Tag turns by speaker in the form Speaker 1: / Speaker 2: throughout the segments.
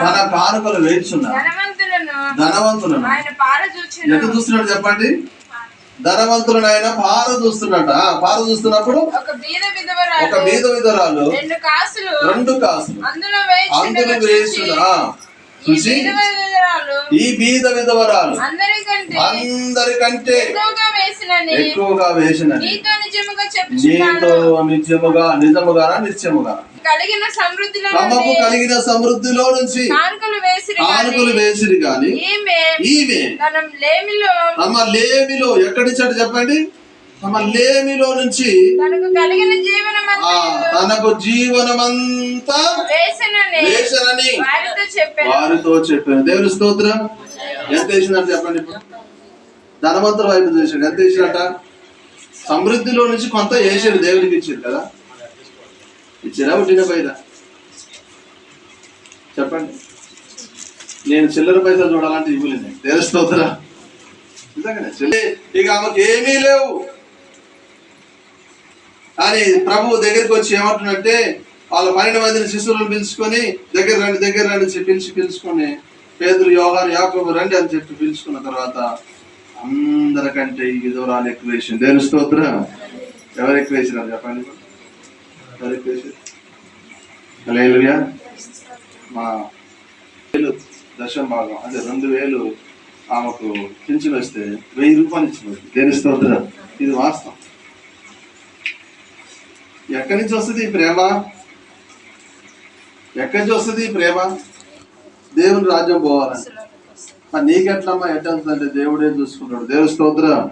Speaker 1: తన కానుకలు వేచున్నారు
Speaker 2: ధనవంతులను
Speaker 1: ఎటు చూస్తున్నాడు చెప్పండి? ధనవంతులను ఆయన పార చూస్తున్నట. పార చూస్తున్నప్పుడు
Speaker 2: ఒక బీద విధవరాలు
Speaker 1: విధరాలు
Speaker 2: రెండు కాసులు
Speaker 1: రెండు కాసులు
Speaker 2: అందులో
Speaker 1: వేసిన
Speaker 2: చూసి ఈ బీద విధవరాలు అందరికంటే ఎక్కువగా వేసినని
Speaker 1: ఎక్కువగా వేసినది
Speaker 2: నీతో నిజముగా
Speaker 1: నిత్యముగా నిజముగా నిత్యముగా
Speaker 2: కలిగిన సమృద్ధిలో
Speaker 1: కలిగిన సమృద్ధిలో నుంచి
Speaker 2: కానుకలు వేసిరి
Speaker 1: కానుకలు వేసిరి గాని
Speaker 2: ఈమె
Speaker 1: ఈమె
Speaker 2: తన లేమిలో
Speaker 1: తమ లేమిలో ఎక్కడి నుంచి చెప్పండి? తమ లేమిలో నుంచి
Speaker 2: తనకు కలిగిన జీవనం
Speaker 1: ఆ తనకు జీవనమంతా
Speaker 2: వేసినని
Speaker 1: వేసనని
Speaker 2: వారితో చెప్పాను.
Speaker 1: వారితో చెప్పాను. దేవుని స్తోత్రం. ఎంత వేసిందంటే చెప్పండి ధనవంతుల వైపు చూసాడు ఎంత వేసినట్ట సమృద్ధిలో నుంచి కొంత వేసాడు దేవుడికి ఇచ్చారు కదా. ఇచ్చారా పుట్టిన పైన చెప్పండి. నేను చిల్లర పైసలు చూడాలంటే ఇవ్వలేదు దేవుని నిజంగానే. ఇక ఆమెకు ఏమీ లేవు. కానీ ప్రభు దగ్గరికి వచ్చి ఏమంటున్నట్టే వాళ్ళ పన్నెండు మందిని శిశువులను పిలుచుకొని దగ్గర రండి దగ్గర రండి చెప్పి పిలిచి పిలుచుకొని పేదలు యోగాలు యాకోబు రండి అని చెప్పి పిలుచుకున్న తర్వాత అందరికంటే ఈ విధవరాలు ఎక్కువ వేసింది. దేని స్తోత్రం. ఎవరు ఎక్కువ వేసినారు? చెప్పండి. హల్లెలూయా. మా వేలు దశం భాగం అదే రెండు వేలు ఆమెకు పింఛన్ వస్తే వెయ్యి రూపాయలు ఇచ్చిన దేని స్తోత్రం? ఇది వాస్తవం. ఎక్కడి నుంచి వస్తుంది ఈ ప్రేమ? ఎక్కడి నుంచి వస్తుంది ఈ ప్రేమ? దేవుని రాజ్యం పోవాలని. మరి నీకెట్లమ్మా ఎట్లా అంటే దేవుడే చూసుకుంటాడు. దేవుని స్తోత్రం.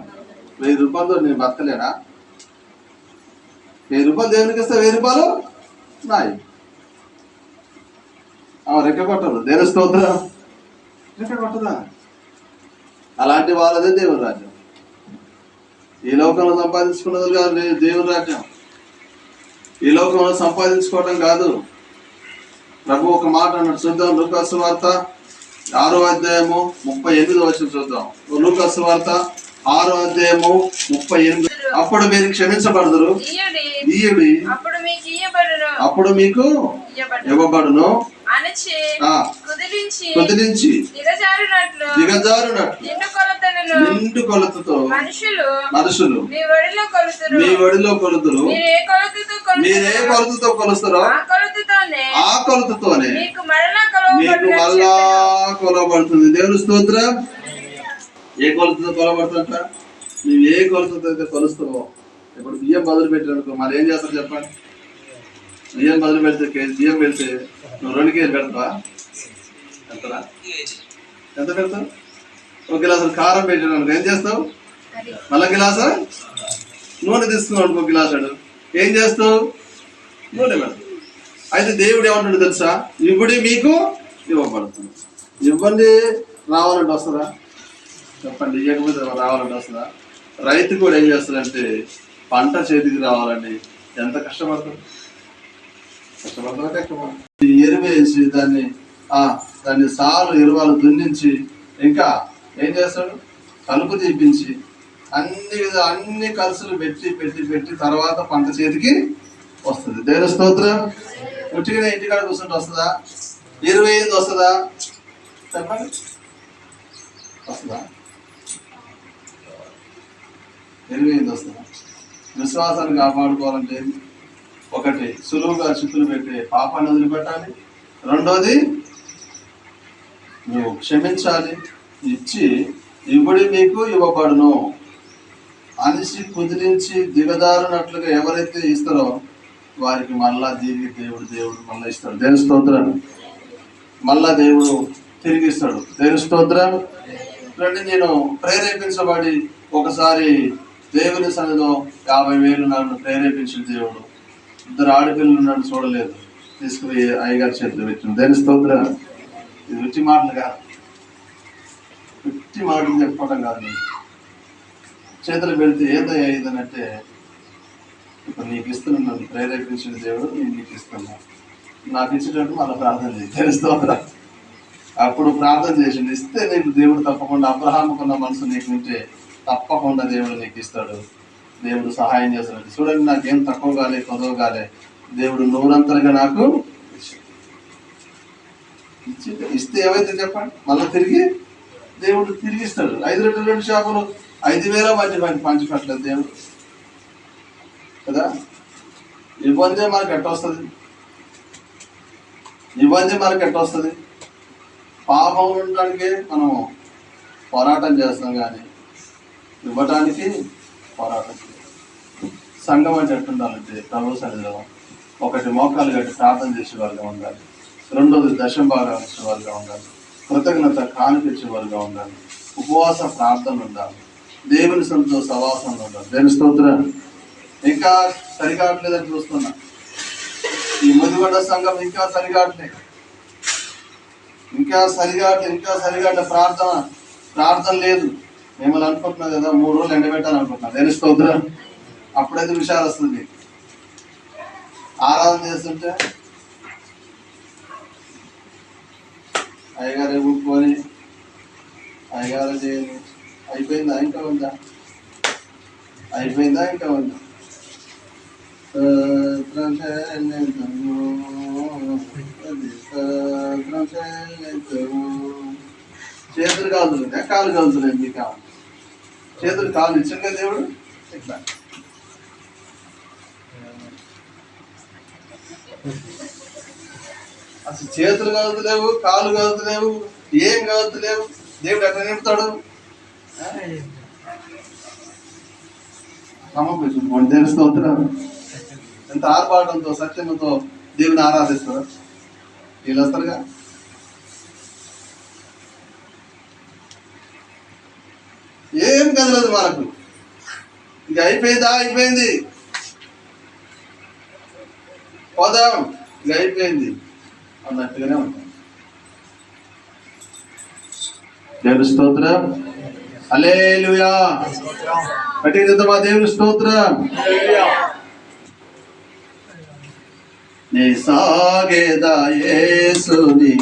Speaker 1: వెయ్యి రూపాయలతో నేను బతకలేనా? వెయ్యి రూపాయలు దేవునికి ఇస్తే వెయ్యి రూపాయలు? నాయి. ఆమె రెక్క కొట్టదు. దేవుని స్తోత్రం? రెక్క కొట్టదా? అలాంటి వాళ్ళదే దేవుని రాజ్యం. ఈ లోకంలో సంపాదించుకున్నది కాదు దేవుని రాజ్యం. ఈ లోకంలో సంపాదించుకోవడం కాదు. ప్రభు ఒక మాట అన్నాడు. చూద్దాం లూకాసు వార్త ఆరో అధ్యాయము ముప్పై ఎనిమిది వచ్చిన చూద్దాం. లూకాసు వార్త ఆరో అధ్యాయము ముప్పై ఎనిమిది అప్పుడు మీరు క్షమించబడదురు.
Speaker 2: ఇయ్యడి. అప్పుడు మీకు
Speaker 1: ఇవ్వబడును.
Speaker 2: కుదిరించి దిగజారునట్లు నిండు
Speaker 1: కొలతతో
Speaker 2: మనుషులు
Speaker 1: మనుషులు
Speaker 2: మీ ఒడిలో కొలుతురు.
Speaker 1: మీ ఒడిలో కొలుతురు.
Speaker 2: మీరు ఏ కొలతతో
Speaker 1: కొలుస్తారో?
Speaker 2: ఆ కొలతతోనే. మీకు మరలా
Speaker 1: మళ్ళా కొలబడుతుంది దేవుని స్తోత్రం. ఏ కొలతతో కొలబడుతుంట నువ్వు ఏ కొలతతో అయితే కొలుస్తావో ఇప్పుడు బియ్యం బదులు పెట్టారనుకో మరి ఏం చేస్తారు చెప్పండి? బియ్యం బదులు పెడితే కేజీ బియ్యం పెడితే నువ్వు రెండు కేజీలు పెడతావా? ఎంతరా ఎంత పెడతావు? ఒక గిలాసు కారం పెట్టాను ఏం చేస్తావు? మళ్ళా గిలాసా? నూనె తీసుకున్నాడు ఒక గిలాసాడు ఏం చేస్తావు? నూనె పెడతావు. అయితే దేవుడు ఏమంటాడు తెలుసా? ఇవ్వడి మీకు ఇవ్వబడుతుంది. ఇవ్వండి రావాలంటే వస్తుందా? చెప్పండి ఇవ్వకపోతే రావాలంటే వస్తుందా? రైతు కూడా ఏం చేస్తాడంటే పంట చేతికి రావాలండి. ఎంత కష్టపడతాడు? కష్టపడతారా కష్టపడతారు ఎరువు వేసి దాన్ని ఆ దాన్ని సాలు ఎరువాలు దున్నించి ఇంకా ఏం చేస్తాడు? కలుపు తీపించి అన్ని అన్ని కలుసులు పెట్టి పెట్టి పెట్టి తర్వాత పంట చేతికి వస్తుంది. దేవుని స్తోత్రం. ఉట్టిగానే ఇంటికాడ కూర్చుంటే వస్తుందా? ఇరవై ఐదు వస్తుందా? చెప్పండి. వస్తుందా? ఇరవై విశ్వాసాన్ని కాపాడుకోవాలంటే ఒకటి సులువుగా చిక్కులు పెట్టే పాపాన్ని వదిలిపెట్టాలి. రెండోది నువ్వు క్షమించాలి. ఇచ్చి ఇవ్వడి నీకు ఇవ్వబడును. అనిసి కుదిరించి దిగదారునట్లుగా ఎవరైతే ఇస్తారో వారికి మళ్ళా తిరిగి దేవుడు దేవుడు మళ్ళీ ఇస్తాడు. దేని స్తోత్రం మళ్ళా దేవుడు తిరిగి ఇస్తాడు. దేని స్తోత్రం? రండి నేను ప్రేరేపించబడి ఒకసారి దేవుని సన్నిధిలో యాభై వేలు నన్ను ప్రేరేపించిన దేవుడు. ఇద్దరు ఆడపిల్లలు నన్ను చూడలేదు. తీసుకుని అయ్యగారి చేతిలో పెట్టిన దేని స్తోత్ర? ఇది ఉట్టి మాటలు కాదు. ఉట్టి మాటలు చెప్పుకోవడం కాదు చేతులు పెడితే ఏదయ్యా ఇదనంటే ఇప్పుడు నీకు ఇస్తున్నా నన్ను ప్రేరేపించిన దేవుడు నేను నీకు ఇస్తున్నా. నాకు ఇచ్చేటట్టు మళ్ళీ ప్రార్థన చేయి. తెలుస్తోందా అప్పుడు ప్రార్థన చేసి ఇస్తే నేను దేవుడు తప్పకుండా అబ్రహాముకున్న మనసు నీకు ఉంటే తప్పకుండా దేవుడు నీకు ఇస్తాడు. దేవుడు సహాయం చేస్తాడు. చూడండి నాకేం తక్కువ కాలే కొదవ కాలే. దేవుడు నూరంతలుగా నాకు ఇచ్చి ఇస్తే ఏమైతే చెప్పండి? మళ్ళీ తిరిగి దేవుడు తిరిగి ఇస్తాడు. ఐదు రెండు రెండు చేపలు ఐదు వేల మంది మంచి పంచిపెట్టలేదు దేవుడు. కదా? ఇబ్బంది మనకు ఎట్ట వస్తుంది? ఇబ్బంది మనకి ఎట్ట వస్తుంది? పాపం ఉండడానికి మనం పోరాటం చేస్తాం కానీ ఇవ్వటానికి పోరాటం సంఘం అంటే ఎట్టుండాలంటే ప్రభు సన్నిధిలో ఒకటి మోకాలు కట్టి ప్రార్థన చేసే వాళ్ళగా ఉండాలి. రెండోది దశం భాగాలు ఇచ్చే వాళ్ళగా ఉండాలి. కృతజ్ఞత కానిపించే వాళ్ళగా ఉండాలి. ఉపవాస ప్రార్థనలు ఉండాలి. దేవుని సంతో సవాసంలో ఉండాలి. దేవుని స్తోత్రం. ఇంకా సరికావట్లేదని చూస్తున్నా. ఈ ముదిగొండ సంఘం ఇంకా సరికావట్లేదు ఇంకా సరిగాట్లేదు ఇంకా సరిగాట్లే ప్రార్థన. ప్రార్థన లేదు. మిమ్మల్ని అనుకుంటున్నా కదా మూడు రోజులు ఎండబెట్టాలి అనుకుంటున్నా దేని స్తోత్రం అప్పుడైతే విషయాలు వస్తుంది ఆరాధన చేస్తుంటే అయ్యగారు ఊపుకొని అయ్యగారు చేయని అయిపోయిందా? ఇంకా ఉందా? అయిపోయిందా? ఇంకా ఉందా? చేతులు కాదు కాలు కాదులే మీకు. కావాలి చేతులు కాలు ఇచ్చాడు కదా దేవుడు ఇట్లా అసలు చేతులు కదులేవు కాలు కదులేవు ఏం కదులేవు దేవుడు ఎక్కడ నింపుతాడు? సమర్పించుకోండి దేవుని స్తోత్రం ఎంత ఆర్భాటంతో సత్యంతో దేవుని ఆరాధిస్తారు వీళ్ళు వస్తారుగా ఏం వరకు. ఇది అయిపోయిందా? అయిపోయింది. పోదాం. ఇక అయిపోయింది. అన్నట్టుగానే ఉంటాం. దేవుని స్తోత్రం. అలేలుయా కఠినత మా దేవుని స్తోత్రం. నీ సాగేదా యేసుని